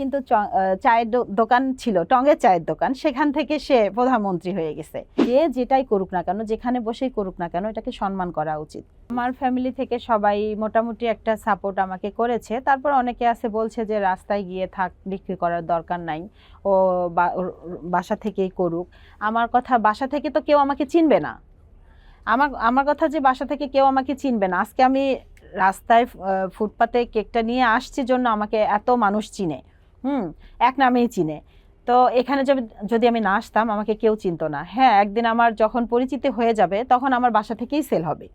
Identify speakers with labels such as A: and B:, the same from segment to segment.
A: কিন্তু চায়ের দোকান ছিল টঙ্গের চায়ের দোকান, সেখান থেকে সে প্রধানমন্ত্রী হয়ে গেছে। যে যেটাই করুক না কেন, যেখানে বসেই করুক না কেন, এটাকে সম্মান করা উচিত। আমার ফ্যামিলি থেকে সবাই মোটামুটি একটা সাপোর্ট আমাকে করেছে। তারপর অনেকে আছে, বলছে যে রাস্তায় গিয়ে থাক, বিক্রি করার দরকার নাই। ও বাসা থেকেই করুক। আমার কথা, বাসা থেকে তো কেউ আমাকে চিনবে না। আমার আমার কথা যে বাসা থেকে কেউ আমাকে চিনবে না। আজকে আমি রাস্তায় ফুটপাতে কেকটা নিয়ে আসছি জন্য আমাকে এত মানুষ চিনে। হুম, এক নামেই চিনে। তো এখানে যদি আমি না আসতাম, আমাকে কেউ চিনতো না। হ্যাঁ একদিন আমার যখন পরিচিতি হয়ে যাবে, তখন আমার বাসা থেকেই সেল হবে।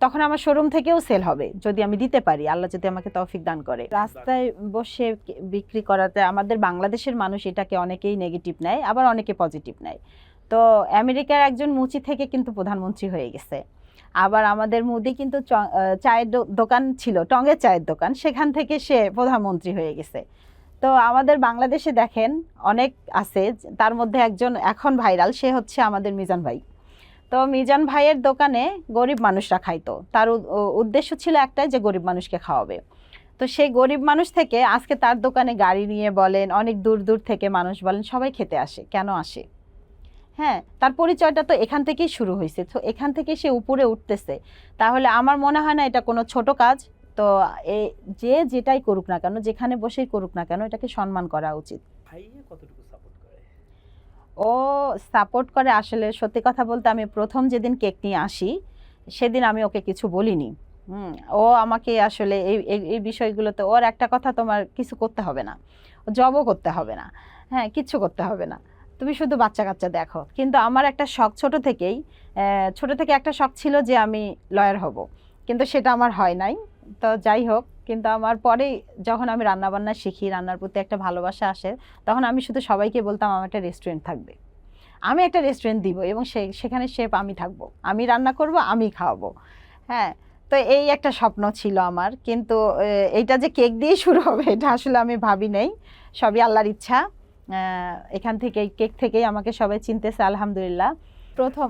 A: তখন আমার শোরুম থেকেও সেল হবে, যদি আমি দিতে পারি। আল্লাহ যদি আমাকে তৌফিক দান করে। রাস্তায় বসে বিক্রি করাতে আমাদের বাংলাদেশের মানুষ এটাকে অনেকেই নেগেটিভ নেয়, আবার অনেকে পজিটিভ নেয়। তো আমেরিকার একজন মুচি থেকে কিন্তু প্রধানমন্ত্রী হয়ে গেছে। আবার আমাদের মোদি কিন্তু চায়ের দোকান ছিল টঙ্গের চায়ের দোকান, সেখান থেকে সে প্রধানমন্ত্রী হয়ে গেছে। তো আমাদের বাংলাদেশে দেখেন, অনেক আছে, তার মধ্যে একজন এখন ভাইরাল, সে হচ্ছে আমাদের মিজান ভাই। তো মিজান ভাইয়ের দোকানে গরিব মানুষরা খাইতো। তার উদ্দেশ্য ছিল একটাই যে গরিব মানুষকে খাওয়াবে। তো সেই গরিব মানুষ থেকে আজকে তার দোকানে গাড়ি নিয়ে বলেন, অনেক দূর দূর থেকে মানুষ বলেন, সবাই খেতে আসে। কেন আসে? হ্যাঁ তার পরিচয়টা তো এখান থেকেই শুরু হয়েছে। তো এখান থেকে সে উপরে উঠতেছে। তাহলে আমার মনে হয় না এটা কোনো ছোট কাজ। তো এ যে যেটাই করুক না কেন যেখানে বসেই করুক না কেন এটাকে সম্মান করা উচিত। ও সাপোর্ট করে আসলে সত্যি কথা বলতে আমি প্রথম যেদিন কেক নিয়ে আসি সেদিন আমি ওকে কিছু বলিনি। হুম ও আমাকে আসলে এই এই- বিষয়গুলোতে ওর একটা কথা তোমার কিছু করতে হবে না। জবও করতে হবে না। হ্যাঁ কিচ্ছু করতে হবে না। তুমি শুধু বাচ্চা কাচ্চা দেখো। কিন্তু আমার একটা শখ ছোট থেকেই ছোট থেকে একটা শখ ছিল যে আমি লয়ার হব। কিন্তু সেটা আমার হয় নাই। তো যাই হোক, কিন্তু আমার পরেই যখন আমি রান্নাবান্না শিখি, রান্নার প্রতি একটা ভালোবাসা আসে, তখন আমি শুধু সবাইকে বলতাম, আমার একটা রেস্টুরেন্ট থাকবে। আমি একটা রেস্টুরেন্ট দিব এবং সে, সেখানে শেফ আমি থাকব। আমি রান্না করব, আমি খাওয়াবো। হ্যাঁ তো এই একটা স্বপ্ন ছিল আমার। কিন্তু এইটা যে কেক দিয়ে শুরু হবে, এটা আসলে আমি ভাবি নেই। সবই আল্লাহর ইচ্ছা। এখান থেকে, কেক থেকেই আমাকে সবাই চিনতেছে, আলহামদুলিল্লাহ। প্রথম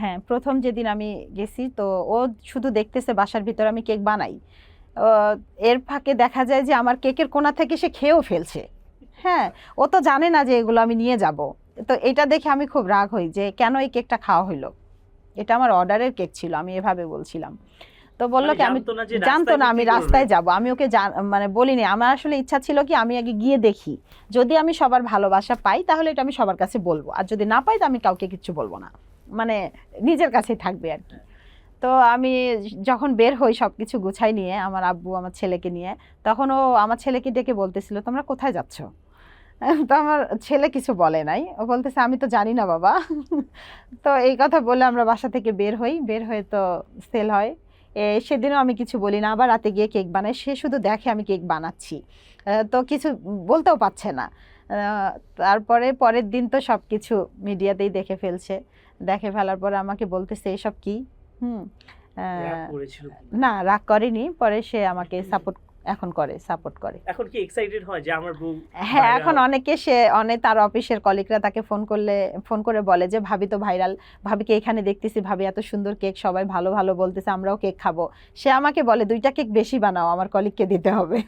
A: হ্যাঁ প্রথম যেদিন আমি গেছি, তো ও শুধু দেখতেছে বাসার ভিতর আমি কেক বানাই। এর ফাঁকে দেখা যায় যে আমার কেকের কোণা থেকে সে খেয়েও ফেলছে। হ্যাঁ ও তো জানে না যে এগুলো আমি নিয়ে যাব। তো এটা দেখে আমি খুব রাগ হই যে কেন এই কেকটা খাওয়া হইল? এটা আমার অর্ডারের কেক ছিল, আমি এভাবে বলছিলাম। তো বলল
B: মানে
A: কি আমি
B: জানতো না
A: আমি রাস্তায় যাব। আমি ওকে জান- মানে বলিনি। আমার আসলে ইচ্ছা ছিল কি আমি আগে গিয়ে দেখি। যদি আমি সবার ভালোবাসা পাই তাহলে এটা আমি সবার কাছে বলব। আর যদি না পাই তো আমি কাউকে কিচ্ছু বলব না। মানে নিজের কাছেই থাকবে আর কি। তো আমি যখন বের হই সব কিছু গুছাই নিয়ে আমার আব্বু আমার ছেলেকে নিয়ে তখন ও আমার ছেলেকে ডেকে বলতেছিল তোমরা কোথায় যাচ্ছ? তো আমার ছেলে কিছু বলে নাই। ও বলতেছে আমি তো জানি না বাবা। তো এই কথা বলে আমরা বাসা থেকে বের হই। বের হয়ে তো সেল হয়। সেদিনও আমি কিছু বলি না আবার রাতে গিয়ে কেক বানাই সে শুধু দেখে আমি কেক বানাচ্ছি। তো কিছু বলতেও পারছে না। তারপরে পরের দিন তো সব কিছু মিডিয়াতেই দেখে ফেলছে। দেখে ফেলার পরে আমাকে বলতেছে এসব কি? হুম? না রাগ করেনি। পরে সে আমাকে সাপোর্ট এখন করে সাপোর্ট করে।
B: এখন কি এক্সাইটেড হয় যে আমার বউ
A: হ্যাঁ এখন অনেকে সে অনেক তার অফিসের কলিগরা তাকে ফোন করলে ফোন করে বলে যে ভাবি তো ভাইরাল ভাবিকে এখানে দেখতেছি ভাবি এত সুন্দর কেক সবাই ভালো ভালো বলতেছে আমরাও কেক খাব। সে আমাকে বলে দুইটা কেক বেশি বানাও আমার কলিগকে দিতে হবে।